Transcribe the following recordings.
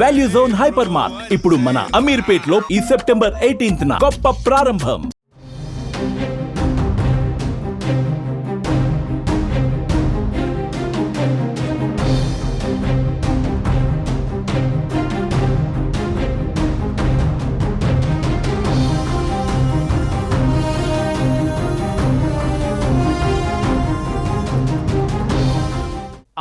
Value zone hyper mart ఇప్పుడు మన అమీర్పేట్లో ఈ సెప్టెంబర్ ఎయిటీన్త్ గొప్ప ప్రారంభం.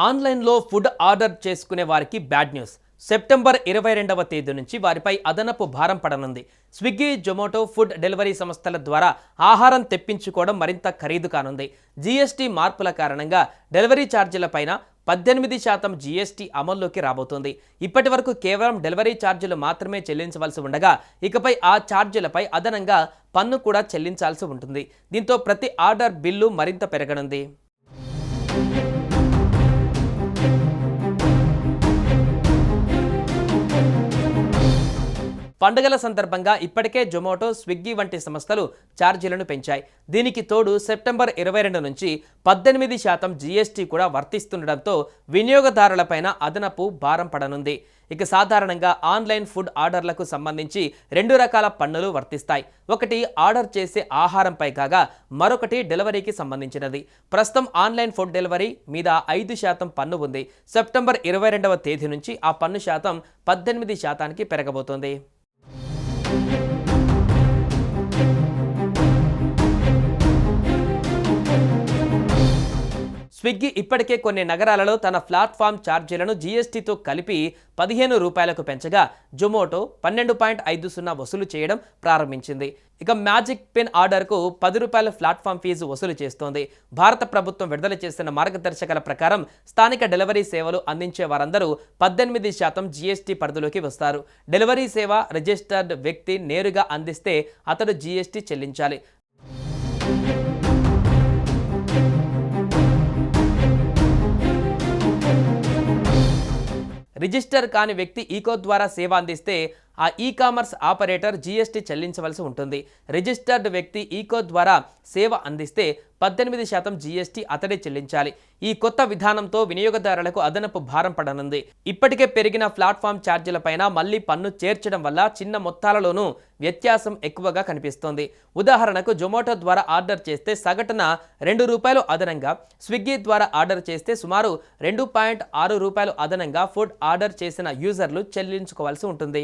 ఆన్లైన్లో ఫుడ్ ఆర్డర్ చేసుకునే వారికి బ్యాడ్ న్యూస్. సెప్టెంబర్ ఇరవై రెండవ తేదీ నుంచి వారిపై అదనపు భారం పడనుంది. స్విగ్గీ జొమాటో ఫుడ్ డెలివరీ సంస్థల ద్వారా ఆహారం తెప్పించుకోవడం మరింత ఖరీదు కానుంది. జీఎస్టీ మార్పుల కారణంగా డెలివరీ ఛార్జీలపైన పద్దెనిమిది శాతం జీఎస్టీ అమల్లోకి రాబోతోంది. ఇప్పటి వరకు కేవలం డెలివరీ ఛార్జీలు మాత్రమే చెల్లించవలసి ఉండగా ఇకపై ఆ ఛార్జీలపై అదనంగా పన్ను కూడా చెల్లించాల్సి ఉంటుంది. దీంతో ప్రతి ఆర్డర్ బిల్లు మరింత పెరగనుంది. పండుగల సందర్భంగా ఇప్పటికే జొమాటో స్విగ్గీ వంటి సంస్థలు ఛార్జీలను పెంచాయి. దీనికి తోడు సెప్టెంబర్ ఇరవై రెండు నుంచి పద్దెనిమిది శాతం జీఎస్టీ కూడా వర్తిస్తుండటంతో వినియోగదారులపైన అదనపు భారం పడనుంది. ఇక సాధారణంగా ఆన్లైన్ ఫుడ్ ఆర్డర్లకు సంబంధించి రెండు రకాల పన్నులు వర్తిస్తాయి. ఒకటి ఆర్డర్ చేసే ఆహారంపై కాగా మరొకటి డెలివరీకి సంబంధించినది. ప్రస్తుతం ఆన్లైన్ ఫుడ్ డెలివరీ మీద ఐదు శాతం పన్ను ఉంది. సెప్టెంబర్ ఇరవై రెండవ తేదీ నుంచి ఆ పన్ను శాతం పద్దెనిమిది శాతానికి పెరగబోతోంది. స్విగ్గీ ఇప్పటికే కొన్ని నగరాలలో తన ప్లాట్ఫామ్ ఛార్జీలను జీఎస్టీతో కలిపి పదిహేను రూపాయలకు పెంచగా జొమాటో పన్నెండు పాయింట్ ఐదు సున్నా వసూలు చేయడం ప్రారంభించింది. ఇక మ్యాజిక్ పిన్ ఆర్డర్కు పది రూపాయల ప్లాట్ఫామ్ ఫీజు వసూలు చేస్తోంది. భారత ప్రభుత్వం విడుదల చేసిన మార్గదర్శకాల ప్రకారం స్థానిక డెలివరీ సేవలు అందించే వారందరూ పద్దెనిమిది శాతం జీఎస్టీ పరిధిలోకి వస్తారు. డెలివరీ సేవ రిజిస్టర్డ్ వ్యక్తి నేరుగా అందిస్తే అతడు జీఎస్టీ చెల్లించాలి. రిజిస్టర్ కాని వ్యక్తి ఈకో ద్వారా సేవ అందిస్తే ఆ ఈ కామర్స్ ఆపరేటర్ జీఎస్టీ చెల్లించవలసి ఉంటుంది. రిజిస్టర్డ్ వ్యక్తి ఈకో ద్వారా సేవ అందిస్తే పద్దెనిమిది శాతం జీఎస్టీ అతడే చెల్లించాలి. ఈ కొత్త విధానంతో వినియోగదారులకు అదనపు భారం పడనుంది. ఇప్పటికే పెరిగిన ప్లాట్ఫామ్ ఛార్జీలపైన మళ్ళీ పన్ను చేర్చడం వల్ల చిన్న మొత్తాలలోనూ వ్యత్యాసం ఎక్కువగా కనిపిస్తోంది. ఉదాహరణకు జొమాటో ద్వారా ఆర్డర్ చేస్తే సగటున రెండు రూపాయలు అదనంగా స్విగ్గీ ద్వారా ఆర్డర్ చేస్తే సుమారు రెండు పాయింట్ ఆరు రూపాయలు అదనంగా ఫుడ్ ఆర్డర్ చేసిన యూజర్లు చెల్లించుకోవాల్సి ఉంటుంది.